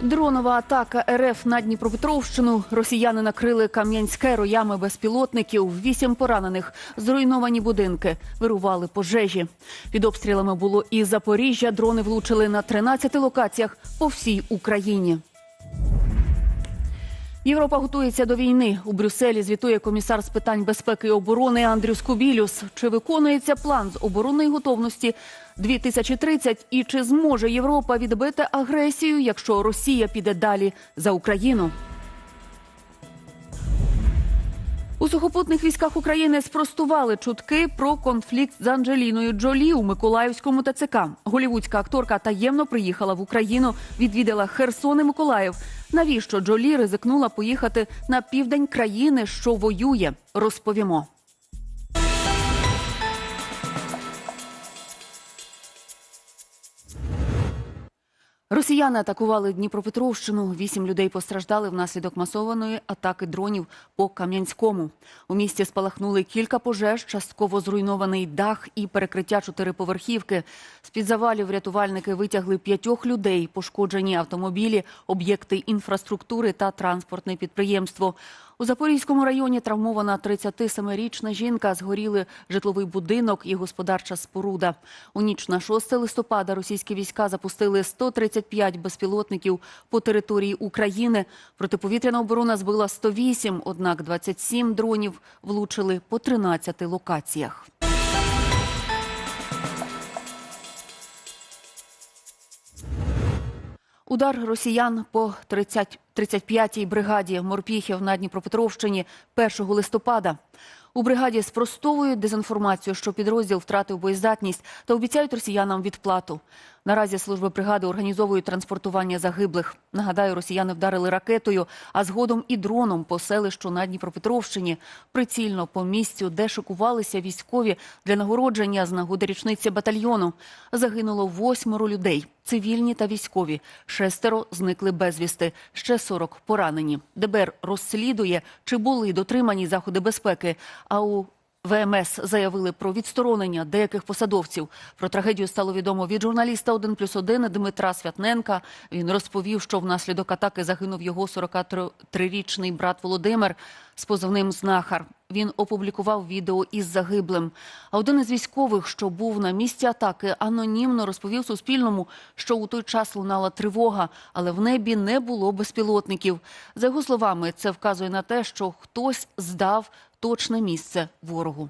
Дронова атака РФ на Дніпропетровщину. Росіяни накрили Кам'янське роями безпілотників. Вісім поранених, зруйновані будинки, вирували пожежі. Під обстрілами було і Запоріжжя. Дрони влучили на 13 локаціях по всій Україні. Європа готується до війни. У Брюсселі звітує комісар з питань безпеки і оборони Андрюс Кубілюс. Чи виконується план з оборонної готовності 2030 і чи зможе Європа відбити агресію, якщо Росія піде далі за Україну? У сухопутних військах України спростували чутки про конфлікт з Анджеліною Джолі у Миколаївському ТЦК. Голівудська акторка таємно приїхала в Україну, відвідала Херсон і Миколаїв. Навіщо Джолі ризикнула поїхати на південь країни, що воює? Розповімо. Росіяни атакували Дніпропетровщину. Вісім людей постраждали внаслідок масованої атаки дронів по Кам'янському. У місті спалахнули кілька пожеж, частково зруйнований дах і перекриття чотириповерхівки. З під завалів рятувальники витягли п'ятьох людей, пошкоджені автомобілі, об'єкти інфраструктури та транспортне підприємство. У Запорізькому районі травмована 37-річна жінка, згоріли житловий будинок і господарча споруда. У ніч на 6 листопада російські війська запустили 135 безпілотників по території України. Протиповітряна оборона збила 108, однак 27 дронів влучили по 13 локаціях. Удар росіян по 30 35-й бригаді морпіхів на Дніпропетровщині 1 листопада. У бригаді спростовують дезінформацію, що підрозділ втратив боєздатність та обіцяють росіянам відплату. Наразі служби бригади організовують транспортування загиблих. Нагадаю, росіяни вдарили ракетою, а згодом і дроном по селищу на Дніпропетровщині. Прицільно по місцю, де шикувалися військові для нагородження з нагоди річниці батальйону. Загинуло восьмеро людей. Цивільні та військові. Шестеро зникли безвісти. Ще 40 поранені. ДБР розслідує, чи були дотримані заходи безпеки. А у ВМС заявили про відсторонення деяких посадовців. Про трагедію стало відомо від журналіста 1+,1 Дмитра Святненка. Він розповів, що внаслідок атаки загинув його 43-річний брат Володимир з позивним «Знахар». Він опублікував відео із загиблим. А один із військових, що був на місці атаки, анонімно розповів Суспільному, що у той час лунала тривога, але в небі не було безпілотників. За його словами, це вказує на те, що хтось здав точне місце ворогу.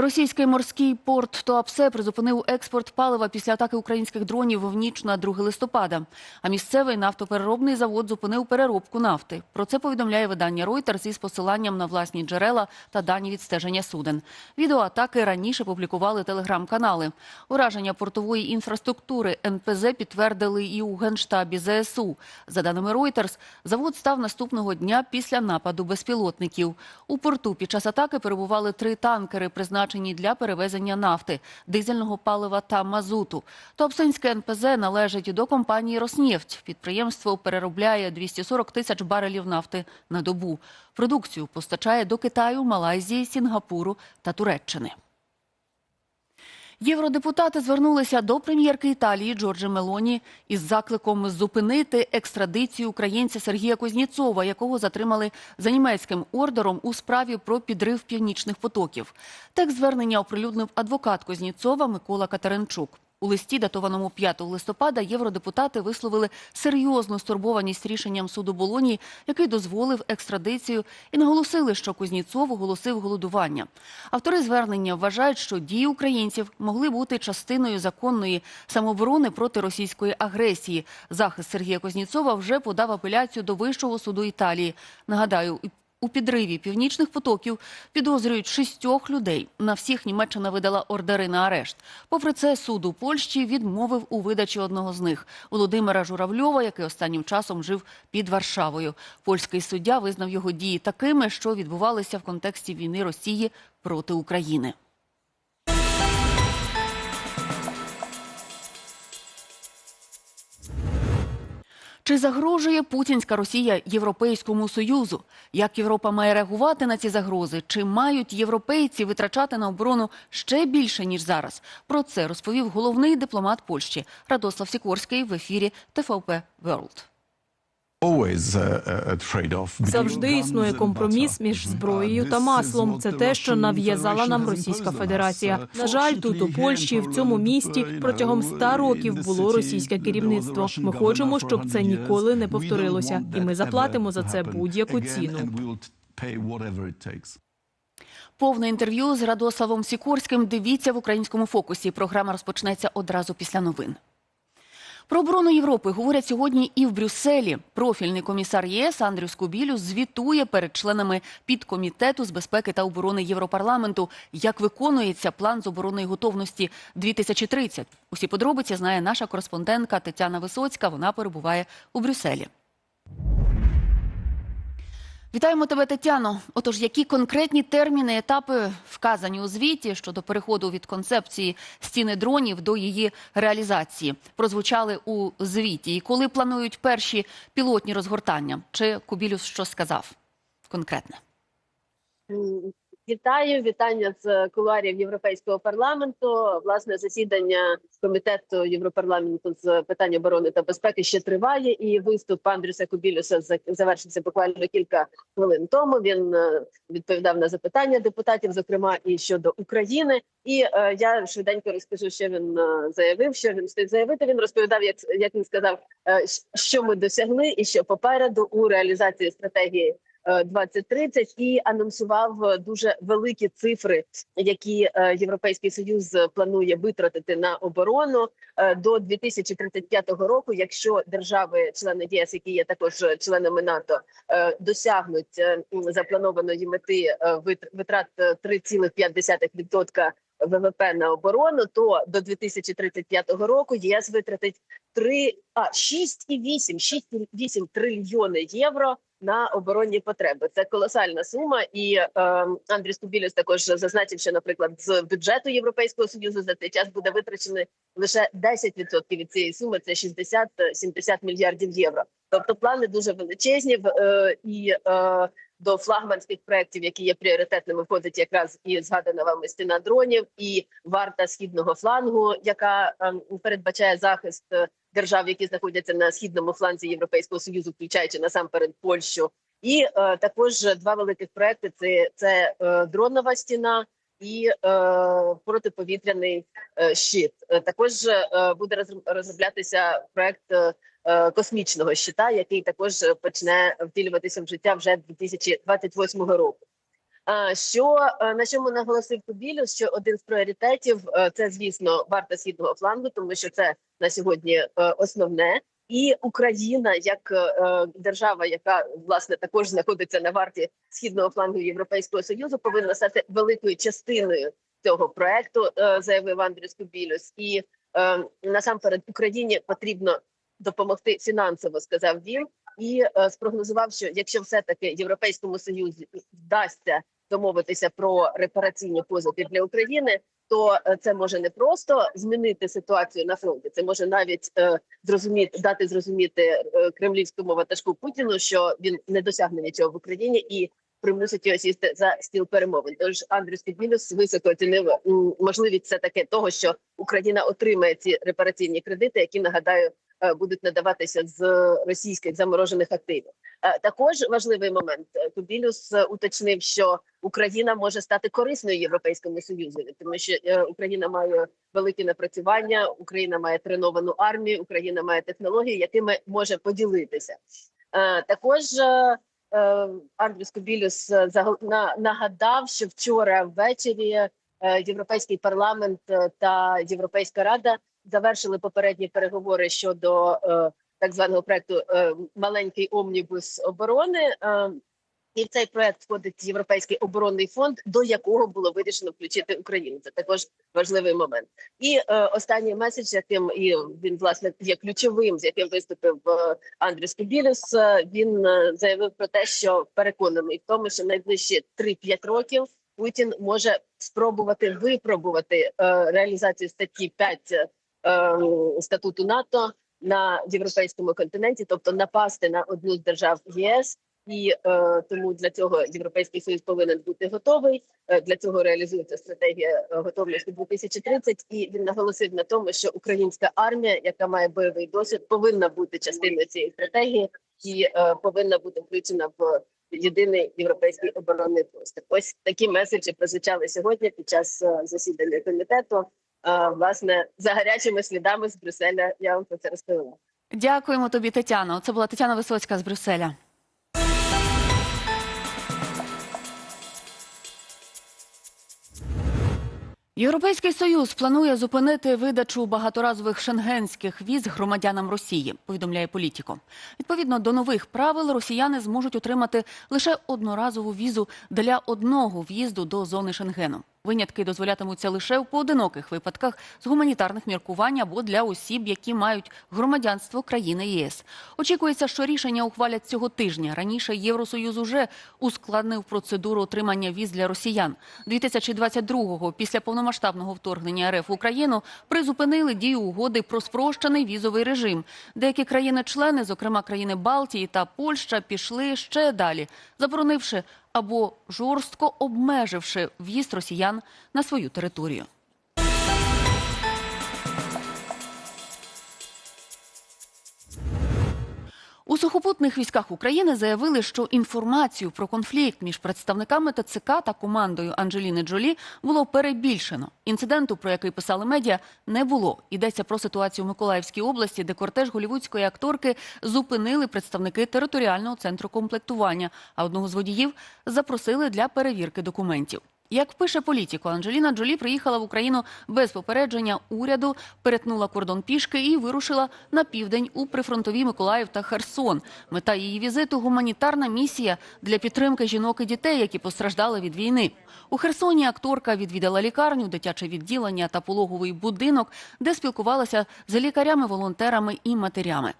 Російський морський порт Туапсе призупинив експорт палива після атаки українських дронів в ніч на 2 листопада. А місцевий нафтопереробний завод зупинив переробку нафти. Про це повідомляє видання Reuters із посиланням на власні джерела та дані відстеження суден. Відео атаки раніше публікували телеграм-канали. Ураження портової інфраструктури НПЗ підтвердили і у генштабі ЗСУ. За даними Reuters, завод став наступного дня після нападу безпілотників. У порту під час атаки перебували три танкери, призначені для перевезення нафти, дизельного палива та мазуту. Туапсинське НПЗ належить до компанії «Роснефть». Підприємство переробляє 240 тисяч барелів нафти на добу. Продукцію постачає до Китаю, Малайзії, Сінгапуру та Туреччини. Євродепутати звернулися до прем'єрки Італії Джорджа Мелоні із закликом зупинити екстрадицію українця Сергія Кузніцова, якого затримали за німецьким ордером у справі про підрив північних потоків. Текст звернення оприлюднив адвокат Кузніцова Микола Катеринчук. У листі, датованому 5 листопада, євродепутати висловили серйозну стурбованість рішенням суду Болонії, який дозволив екстрадицію, і наголосили, що Кузніцов оголосив голодування. Автори звернення вважають, що дії українців могли бути частиною законної самооборони проти російської агресії. Захист Сергія Кузніцова вже подав апеляцію до Вищого суду Італії. Нагадаю, у підриві північних потоків підозрюють шістьох людей. На всіх Німеччина видала ордери на арешт. Попри це, суд у Польщі відмовив у видачі одного з них Володимира Журавльова, який останнім часом жив під Варшавою. Польський суддя визнав його дії такими, що відбувалися в контексті війни Росії проти України. Чи загрожує путінська Росія Європейському Союзу? Як Європа має реагувати на ці загрози? Чи мають європейці витрачати на оборону ще більше ніж зараз? Про це розповів головний дипломат Польщі Радослав Сікорський в ефірі ТФП World. Завжди існує компроміс між зброєю та маслом. Це те, що нав'язала нам Російська Федерація. На жаль, тут у Польщі в цьому місті протягом ста років було російське керівництво. Ми хочемо, щоб це ніколи не повторилося, і ми заплатимо за це будь-яку ціну. Повне інтерв'ю з Радославом Сікорським дивіться в українському фокусі. Програма розпочнеться одразу після новин. Про оборону Європи говорять сьогодні і в Брюсселі. Профільний комісар ЄС Андрюс Кубілюс звітує перед членами підкомітету з безпеки та оборони Європарламенту, як виконується план з оборонної готовності 2030. Усі подробиці знає наша кореспондентка Тетяна Висоцька. Вона перебуває у Брюсселі. Вітаємо тебе, Тетяно. Отож, які конкретні терміни, етапи вказані у звіті щодо переходу від концепції стіни дронів до її реалізації прозвучали у звіті? І коли планують перші пілотні розгортання? Чи Кубілюс що сказав конкретне? Вітаю, вітання з кулуарів Європейського парламенту. Власне засідання комітету Європарламенту з питань оборони та безпеки ще триває. І виступ Андрюса Кубілюса завершився буквально кілька хвилин тому. Він відповідав на запитання депутатів, зокрема і щодо України. І е, я швиденько розкажу, що він е, заявив. Що він встиг заявити? Він розповідав, як як він сказав, е, що ми досягли, і що попереду у реалізації стратегії. 2030 і анонсував дуже великі цифри, які Європейський Союз планує витратити на оборону до 2035 року. Якщо держави-члени ЄС, які є також членами НАТО, досягнуть запланованої мети витрат 3,5% ВВП на оборону, то до 2035 року єС витратить 3, а 6,8 6,8 трильйони євро на оборонні потреби. Це колосальна сума, і е, Андрій Скубілюс також зазначив, що, наприклад, з бюджету Європейського союзу за цей час буде витрачено лише 10% від цієї суми. Це 60-70 мільярдів євро. Тобто плани дуже величезні е, і е, до флагманських проєктів, які є пріоритетними, входить якраз і згадана вами стіна дронів, і варта східного флангу, яка е, передбачає захист держав, які знаходяться на східному фланзі Європейського союзу, включаючи насамперед Польщу, і е, також два великих проекти: це це е, дронова стіна і е, протиповітряний е, щит. Також е, буде розроблятися проект е, космічного щита, який також почне втілюватися в життя вже 2028 року. Що на чому наголосив Кубілю? Що один з пріоритетів це, звісно, варта східного флангу, тому що це на сьогодні основне, і Україна як держава, яка власне також знаходиться на варті східного флангу Європейського союзу, повинна стати великою частиною цього проекту, заявив Андрій Кубілюс. І насамперед Україні потрібно допомогти фінансово, сказав він. І спрогнозував, що якщо все таки європейському союзі вдасться домовитися про репараційні позики для України, то це може не просто змінити ситуацію на фронті, це може навіть е, зрозуміти дати зрозуміти е, кремлівському ватажку Путіну, що він не досягне нічого в Україні і примусить його сісти за стіл перемовин. Тож Андрій Підмінус високо оцінив можливість все таки того, що Україна отримає ці репараційні кредити, які нагадаю. Будуть надаватися з російських заморожених активів. Також важливий момент Кубілюс уточнив, що Україна може стати корисною європейському союзу, тому що Україна має великі напрацювання, Україна має треновану армію, Україна має технології, якими може поділитися. Також Андрюс Кубілюс нагадав, що вчора ввечері європейський парламент та Європейська рада завершили попередні переговори щодо е, так званого проекту е, маленький омнібус оборони. Е, і в цей проект входить європейський оборонний фонд, до якого було вирішено включити Україну. Це також важливий момент. І е, останній меседж, яким і він власне є ключовим, з яким виступив е, Андрій Скобілюс, е, Він е, заявив про те, що переконаний в тому, що найближчі 3-5 років Путін може спробувати випробувати е, реалізацію статті 5 Ем, статуту НАТО на європейському континенті, тобто напасти на одну з держав ЄС. І е, тому для цього європейський союз повинен бути готовий. Е, для цього реалізується стратегія е, готовності 2030. І він наголосив на тому, що українська армія, яка має бойовий досвід, повинна бути частиною цієї стратегії і е, повинна бути включена в єдиний європейський оборонний простір. Ось такі меседжі прозвучали сьогодні під час е, засідання комітету. Власне за гарячими слідами з Брюсселя. Я вам про це розповіла. Дякуємо тобі, Тетяно. Це була Тетяна Висоцька з Брюсселя. Європейський союз планує зупинити видачу багаторазових шенгенських віз громадянам Росії. Повідомляє політіко. Відповідно до нових правил, росіяни зможуть отримати лише одноразову візу для одного в'їзду до зони Шенгену. Винятки дозволятимуться лише в поодиноких випадках з гуманітарних міркувань або для осіб, які мають громадянство країни ЄС. Очікується, що рішення ухвалять цього тижня. Раніше Євросоюз уже ускладнив процедуру отримання віз для росіян. 2022-го, після повномасштабного вторгнення РФ в Україну, призупинили дію угоди про спрощений візовий режим. Деякі країни-члени, зокрема країни Балтії та Польща, пішли ще далі, заборонивши або жорстко обмеживши в'їзд росіян на свою територію. Сухопутних військах України заявили, що інформацію про конфлікт між представниками ТЦК та командою Анджеліни Джолі було перебільшено. Інциденту, про який писали медіа, не було. Йдеться про ситуацію в Миколаївській області, де кортеж голівудської акторки зупинили представники територіального центру комплектування, а одного з водіїв запросили для перевірки документів. Як пише політико, Анджеліна Джолі приїхала в Україну без попередження уряду, перетнула кордон пішки і вирушила на південь у прифронтові Миколаїв та Херсон. Мета її візиту гуманітарна місія для підтримки жінок і дітей, які постраждали від війни. У Херсоні акторка відвідала лікарню, дитяче відділення та пологовий будинок, де спілкувалася з лікарями, волонтерами і матерями.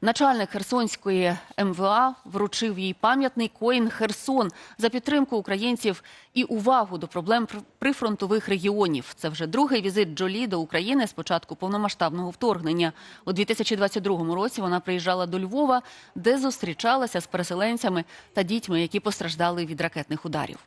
Начальник Херсонської МВА вручив їй пам'ятний коін Херсон за підтримку українців і увагу до проблем прифронтових регіонів. Це вже другий візит Джолі до України з початку повномасштабного вторгнення. У 2022 році вона приїжджала до Львова, де зустрічалася з переселенцями та дітьми, які постраждали від ракетних ударів.